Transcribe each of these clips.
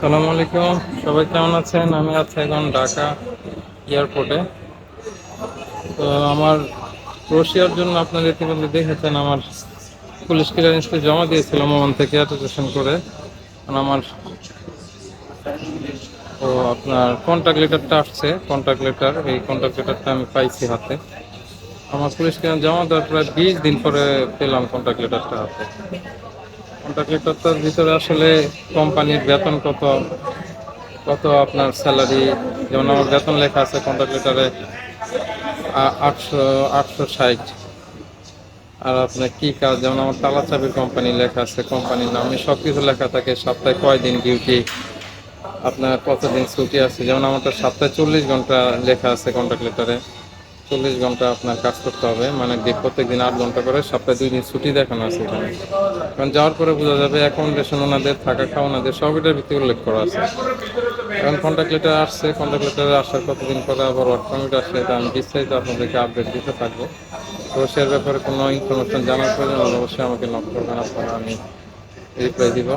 সালাম আলাইকুম। সবাই কেমন আছেন? আমি আছি এখন ঢাকা এয়ারপোর্টে। তো আমার রশিয়ার জন্য আপনারা ইতিমধ্যে দেখেছেন, আমার পুলিশ ক্লিয়ারেন্সটা জমা দিয়েছিলাম ওখান থেকে অ্যাটেস্টেশন করে। আমার তো আপনার কন্ট্যাক্ট লেটারটা আসছে। কন্ট্যাক্ট লেটার এই কন্ট্যাক্ট লেটারটা আমি পাইছি হাতে। আমার পুলিশ ক্লিয়ারেন্স জমা দেওয়ার প্রায় বিশ দিন পরে পেলাম কন্ট্যাক্ট লেটারটা হাতে। কন্ট্রাক্ট লেটারটার ভিতরে আসলে কোম্পানির বেতন কত? কত আপনার স্যালারি যেমন আমার বেতন লেখা আছে কন্ট্রাক্ট লেটারে আটশো আটশো ষাট। আর আপনার কী কাজ? যেমন আমার তালা চাবির কোম্পানি লেখা আছে কোম্পানির নামে। সব কিছু লেখা থাকে সপ্তাহে কয় দিন ডিউটি আপনার কতদিন ছুটি আছে। যেমন আমারটা সপ্তাহে চল্লিশ ঘণ্টা লেখা আছে কন্ট্রাক্ট লেটারে চল্লিশ ঘণ্টা আপনার কাজ করতে হবে। মানে প্রত্যেক দিন আট ঘণ্টা করে সপ্তাহে দুই দিন ছুটি দেখানো আছে এখানে। কারণ যাওয়ার পরে বোঝা যাবে অ্যাকোমোডেশন ওনাদের, থাকা, খাওয়া ওনাদের, সব এটার ভিত্তি উল্লেখ করা আছে। কারণ কন্ট্যাক্ট লেটার আসছে কন্ট্যাক্ট লেটার আসার কতদিন পরে আবার ওয়ার্ক পারমিট আসছে, এটা আমি বিস্তারিত আপনাদেরকে আপডেট দিতে থাকব। তো সে ব্যাপারে কোনো ইনফরমেশন জানার প্রয়োজন অবশ্যই আমাকে নক করবেন, আপনারা আমি রিপ্লাই দিব।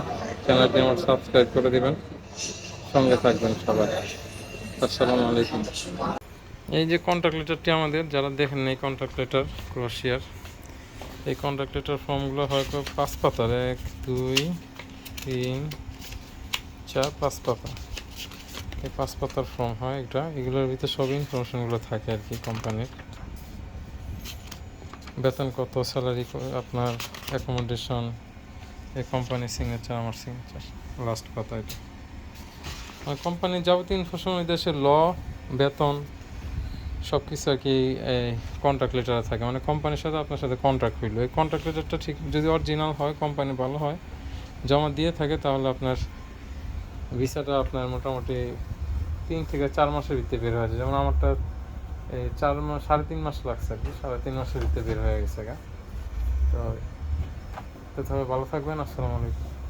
চ্যানেলটি আমার সাবস্ক্রাইব করে দিবেন। সঙ্গে থাকবেন সবাই। আসসালামু আলাইকুম। এই যে কন্ট্রাক্ট লেটারটি আমাদের, যারা দেখেন এই কন্ট্রাক্ট লেটার ক্রোশিয়ার এই কন্ট্রাক্ট লেটার ফর্মগুলো হয়তো পাঁচ পাতার, এক, দুই, তিন, চার, পাঁচ পাতা। এই পাঁচ পাতার ফর্ম হয় এটা, এগুলোর ভিতরে সব ইনফরমেশনগুলো থাকে আর কি কোম্পানির বেতন কত স্যালারি আপনার অ্যাকোমোডেশন এই কোম্পানির সিগনেচার আমার সিগনেচার লাস্ট পাতা এটা। কোম্পানির যাবতীয় ইনফরমেশন দেশের ল বেতন সব কিছু আর কি কন্ট্রাক্ট লেটারে থাকে। মানে কোম্পানির সাথে আপনার সাথে কন্ট্রাক্ট হইল। এই কন্ট্রাক্ট লেটারটা ঠিক যদি অরিজিনাল হয় কোম্পানি ভালো হয়, জমা দিয়ে থাকে, তাহলে আপনার ভিসাটা আপনার মোটামুটি তিন থেকে চার মাসের ভিতরে বের হয়ে যায়। যেমন আমারটা, এই চার মাস সাড়ে তিন মাস লাগছে আর কি, সাড়ে তিন মাসের ভিতরে বের হয়ে গেছে গা। তো তো তবে ভালো থাকবেন, আসসালামু আলাইকুম।